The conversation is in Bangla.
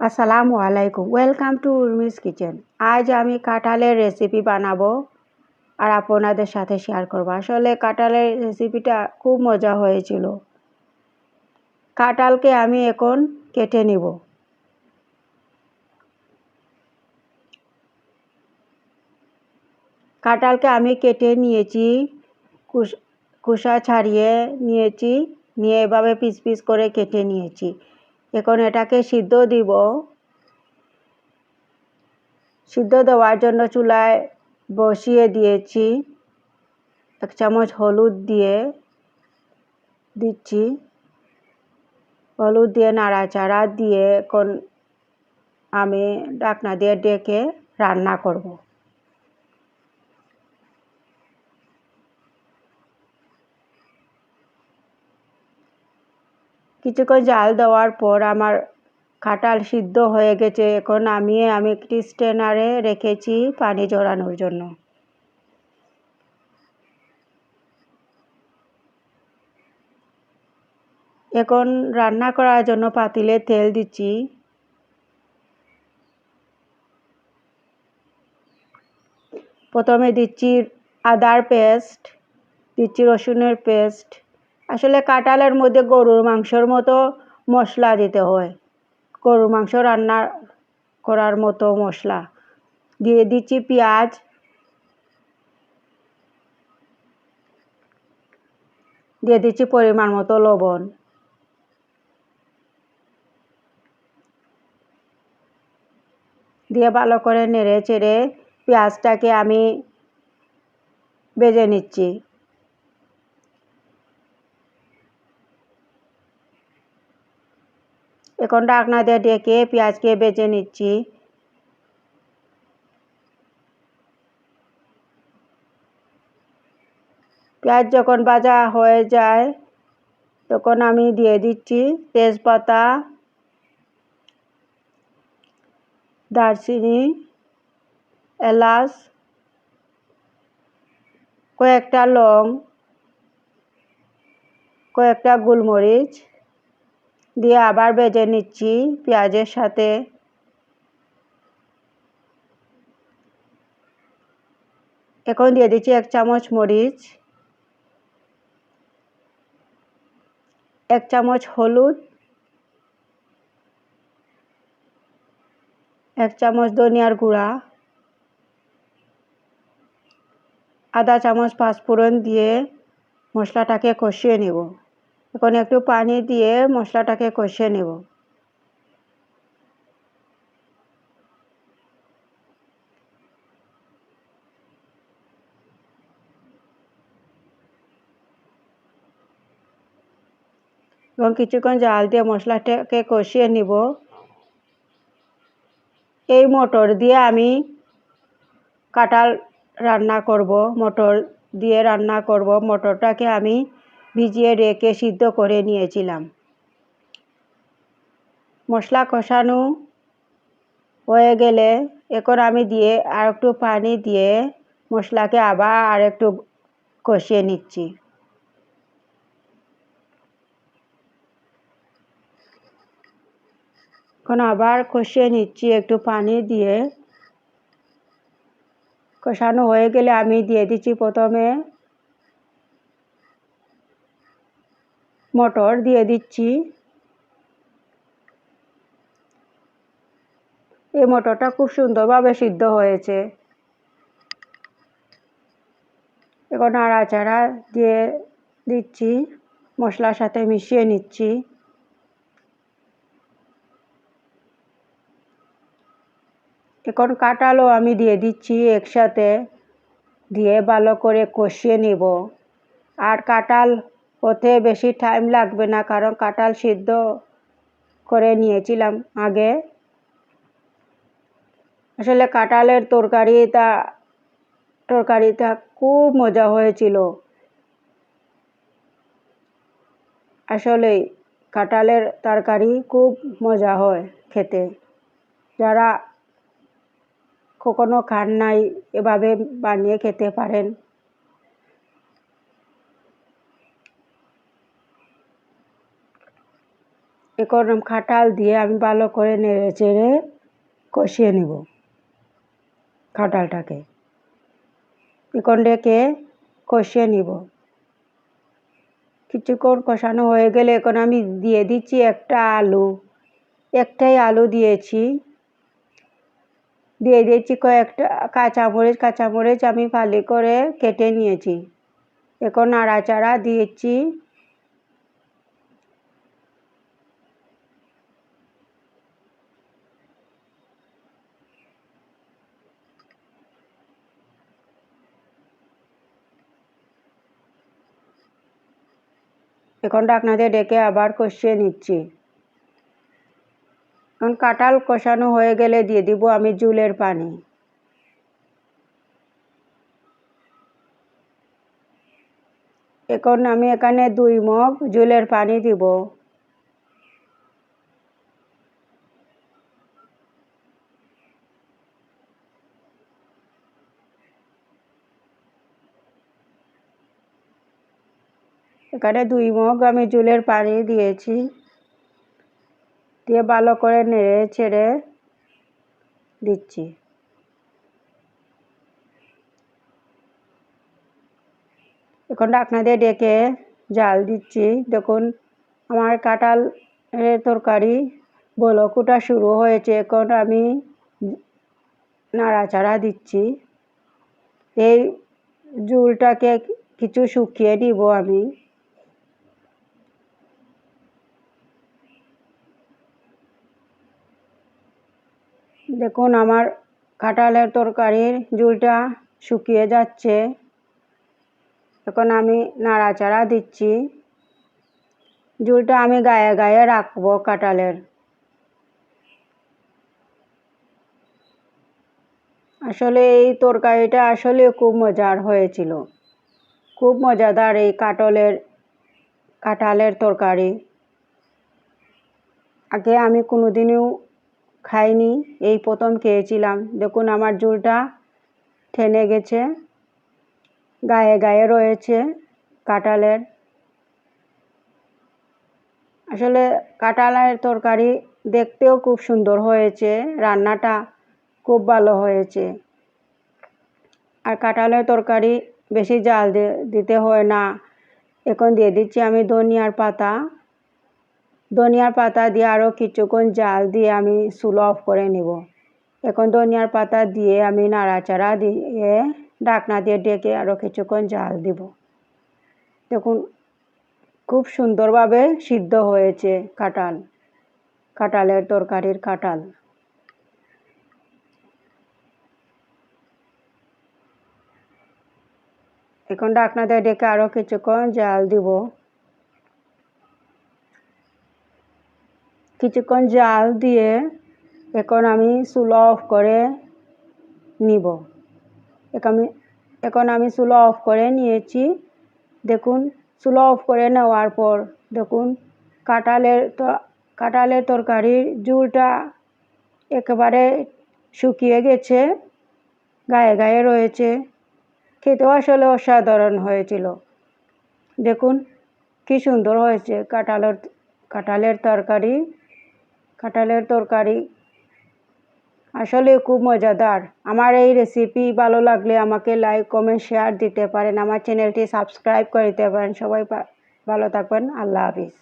আসসালামু আলাইকুম ওয়েলকাম টু উর্মিস কিচেন আজ আমি কাঁঠালের রেসিপি বানাবো আর আপনাদের সাথে শেয়ার করব। আসলে কাঁঠালের রেসিপিটা খুব মজা হয়েছিল। কাঁঠালকে আমি এখন কেটে নিব। কাঁঠালকে আমি কেটে নিয়েছি কুসা ছাড়িয়ে নিয়েছি, নিয়ে এভাবে পিস পিস করে কেটে নিয়েছি। এখন এটাকে সিদ্ধ দিব। সিদ্ধ দেওয়ার জন্য চুলায় বসিয়ে দিয়েছি। এক চামচ হলুদ দিয়ে দিচ্ছি। হলুদ দিয়ে নাড়াচাড়া দিয়ে এখন আমি ডাকনা দিয়ে ডেকে রান্না করব। কিছুক্ষণ জাল দেওয়ার পর আমার কাঁঠাল সিদ্ধ হয়ে গেছে। এখন আমি আমি একটি স্টেনারে রেখেছি পানি জড়ানোর জন্য। এখন রান্না করার জন্য পাতিলে তেল দিচ্ছি। প্রথমে দিচ্ছি আদার পেস্ট, দিচ্ছি রসুনের পেস্ট আসলে কাঁঠালের মধ্যে গরুর মাংসর মতো মশলা দিতে হয়। গরুর মাংস রান্না করার মতো মশলা। দিয়ে দিচ্ছি পেঁয়াজ। দিয়ে দিচ্ছি পরিমাণ মতো লবণ। দিয়ে ভালো করে নেড়ে চেড়ে পেঁয়াজটাকে আমি বেজে নিচ্ছি। এখন ডাকনা দিয়ে ডেকে পেঁয়াজকে বেজে নিচ্ছি। পেঁয়াজ যখন ভাজা হয়ে যায়, তখন আমি দিয়ে দিচ্ছি তেজপাতা, দারচিনি, এলাচ, কয়েকটা লং, কয়েকটা গোলমরিচ দিয়ে আবার বেজে নিচ্ছি পেঁয়াজের সাথে। এখন দিয়ে দিচ্ছি এক চামচ মরিচ, এক চামচ হলুদ, এক চামচ ধনিয়ার গুঁড়া, আধা চামচ পাঁচফোড়ন দিয়ে মশলাটাকে কষিয়ে নেব। এখন একটু পানি দিয়ে মশলাটাকে কষিয়ে নেব। এবং কিছুক্ষণ জাল দিয়ে মশলাটাকে কষিয়ে নিব। এই মটর দিয়ে আমি কাঁঠাল রান্না করব, মটর দিয়ে রান্না করব। মটরটাকে আমি ভিজিয়ে রেখে সিদ্ধ করে নিয়েছিলাম। মশলা কষানো হয়ে গেলে এখন আমি দিয়ে আর একটু পানি দিয়ে মশলাকে আবার আর একটু কষিয়ে নিচ্ছি। এখন আবার কষিয়ে নিচ্ছি, একটু পানি দিয়ে। কষানো হয়ে গেলে আমি দিয়ে দিচ্ছি প্রথমে মটর দিয়ে দিচ্ছি। এই মটরটা খুব সুন্দরভাবে সিদ্ধ হয়েছে। এখন নাড়াচাড়া দিয়ে দিচ্ছি, মশলার সাথে মিশিয়ে নিচ্ছি। এখন কাঁঠালও আমি দিয়ে দিচ্ছি একসাথে, দিয়ে ভালো করে কষিয়ে নিব। আর কাঁঠাল হতে বেশি টাইম লাগবে না, কারণ কাঁঠাল সিদ্ধ করে নিয়েছিলাম আগে। আসলে কাঁঠালের তরকারিটা তরকারিটা খুব মজা হয়েছিল। আসলে কাঁঠালের তরকারি খুব মজা হয় খেতে। যারা কখনো খান নাই, এভাবে বানিয়ে খেতে পারেন। এখন খাটাল দিয়ে আমি ভালো করে নেড়ে চেড়ে কষিয়ে নিব খাটালটাকে। এখন ডেকে কষিয়ে নিব। কিছুক্ষণ কষানো হয়ে গেলে এখন আমি দিয়ে দিচ্ছি একটা আলু। একটাই আলু দিয়েছি। দিয়ে দিয়েছি কয়েকটা কাঁচামরিচ কাঁচামরিচ আমি ফালি করে কেটে নিয়েছি। এখন নাড়াচাড়া দিয়েছি। এখন ডাকনাতে ডেকে আবার কষিয়ে নিচ্ছি। এখন কাঁঠাল কষানো হয়ে গেলে দিয়ে দিব আমি জুলের পানি। এখন আমি এখানে দুই মগ জুলের পানি দিব। এখানে দুই মগ আমি জুলের পানি দিয়েছি। দিয়ে ভালো করে নেড়ে ছেড়ে দিচ্ছি। এখন দিয়ে ডেকে জাল দিচ্ছি। দেখুন, আমার কাঁঠাল তরকারি বলকুটা শুরু হয়েছে। এখন আমি নাড়াচাড়া দিচ্ছি। এই জুলটাকে কিছু শুকিয়ে দিব আমি। দেখুন, আমার কাঁঠালের তরকারির ঝুলটা শুকিয়ে যাচ্ছে। এখন আমি নাড়াচাড়া দিচ্ছি। ঝুলটা আমি গায়ে গায়ে রাখব কাঁঠালের। আসলে এই তরকারিটা আসলে খুব মজার হয়েছিল। খুব মজাদার এই কাটলের কাঁঠালের তরকারি। আগে আমি কোনোদিনও খাইনি, এই প্রথম খেয়েছিলাম। দেখুন আমার ঝুলটা ঠেনে গেছে, গায়ে গায়ে রয়েছে কাঁঠালের। আসলে কাঁঠালের তরকারি দেখতেও খুব সুন্দর হয়েছে, রান্নাটা খুব ভালো হয়েছে। আর কাঁঠালের তরকারি বেশি জাল দিতে হয় না। এখন দিয়ে দিচ্ছি আমি ধনিয়ার পাতা। ধনিয়ার পাতা দিয়ে আরও কিছুক্ষণ জাল দিয়ে আমি সুল অফ করে নেব। এখন ধনিয়ার পাতা দিয়ে আমি নাড়াচাড়া দিয়ে ডাকনা দিয়ে ডেকে আরও কিছুক্ষণ জাল দিব। দেখুন, খুব সুন্দরভাবে সিদ্ধ হয়েছে কাঁঠাল, কাঁঠালের তরকারির কাঁঠাল। এখন ডাকনা দিয়ে ডেকে আরও কিছুক্ষণ জাল দিব। কিছুক্ষণ জাল দিয়ে এখন আমি চুলো অফ করে নিব। এখন আমি এখন আমি চুলো অফ করে নিয়েছি। দেখুন, চুলো অফ করে নেওয়ার পর দেখুন, কাঁঠালের কাঁঠালের তরকারির জুলটা একেবারে শুকিয়ে গেছে, গায়ে গায়ে রয়েছে। খেতেও আসলে অসাধারণ হয়েছিল। দেখুন, কি সুন্দর হয়েছে কাঁঠালের কাঁঠালের তরকারি। কাঁঠালের তরকারি। আসলে খুব মজাদার। আমার এই রেসিপি ভালো লাগলে আমাকে লাইক কমেন্ট শেয়ার দিতে পারেন। আমার চ্যানেলটি সাবস্ক্রাইব করে দিতে পারেন। সবাই ভালো থাকবেন। আল্লাহ হাফিজ।